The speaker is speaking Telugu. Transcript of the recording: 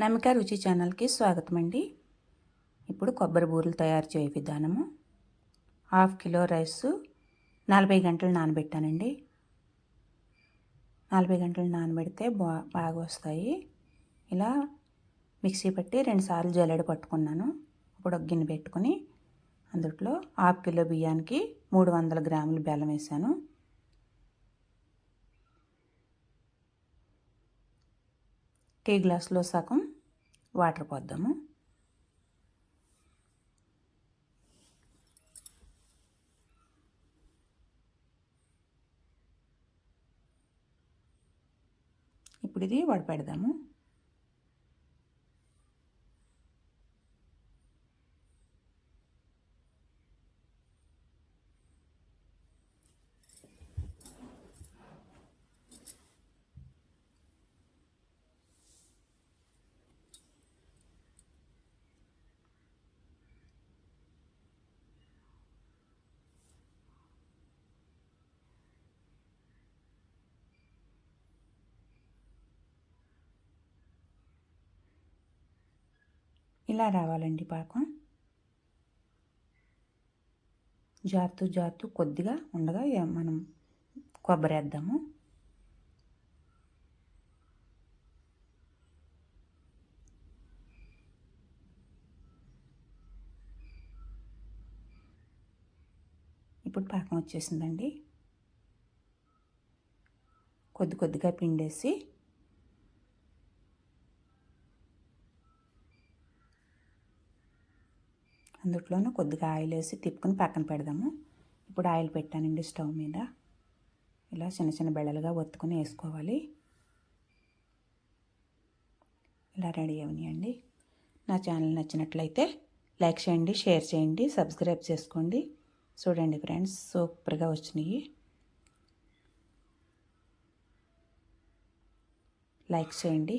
నమిక రుచి ఛానల్కి స్వాగతం అండి ఇప్పుడు కొబ్బరి బూరెలు తయారు చేయ విధానము. హాఫ్ కిలో రైస్ నలభై గంటలు నానబెట్టానండి. నలభై గంటలు నానబెడితే బా బాగా వస్తాయి ఇలా మిక్సీ పట్టి రెండుసార్లు జల్లెడ పట్టుకున్నాను. ఇప్పుడు ఒక గిన్నె పెట్టుకుని అందుట్లో హాఫ్ కిలో బియ్యానికి మూడు వందల గ్రాములు బెల్లం వేసాను. టీ గ్లాస్లో సగం వాటర్ పోద్దాము. ఇప్పుడు ఇది వడపెడదాము. ఇలా రావాలండి పాకం. జారుతూ జారుతూ కొద్దిగా ఉండగా మనం కొబ్బరి వేద్దాము ఇప్పుడు పాకం వచ్చేసిందండి. కొద్ది కొద్దిగా పిండేసి అందుట్లోనూ కొద్దిగా ఆయిల్ వేసి తిప్పుకొని పక్కన పెడదాము. ఇప్పుడు ఆయిల్ పెట్టానండి స్టవ్ మీద. ఇలా చిన్న చిన్న బెళ్ళలుగా ఒత్తుకొని వేసుకోవాలి. ఇలా రెడీ అవనియండి. నా ఛానల్ నచ్చినట్లయితే లైక్ చేయండి షేర్ చేయండి సబ్స్క్రైబ్ చేసుకోండి. చూడండి ఫ్రెండ్స్ సూపర్గా వచ్చినాయి. లైక్ చేయండి.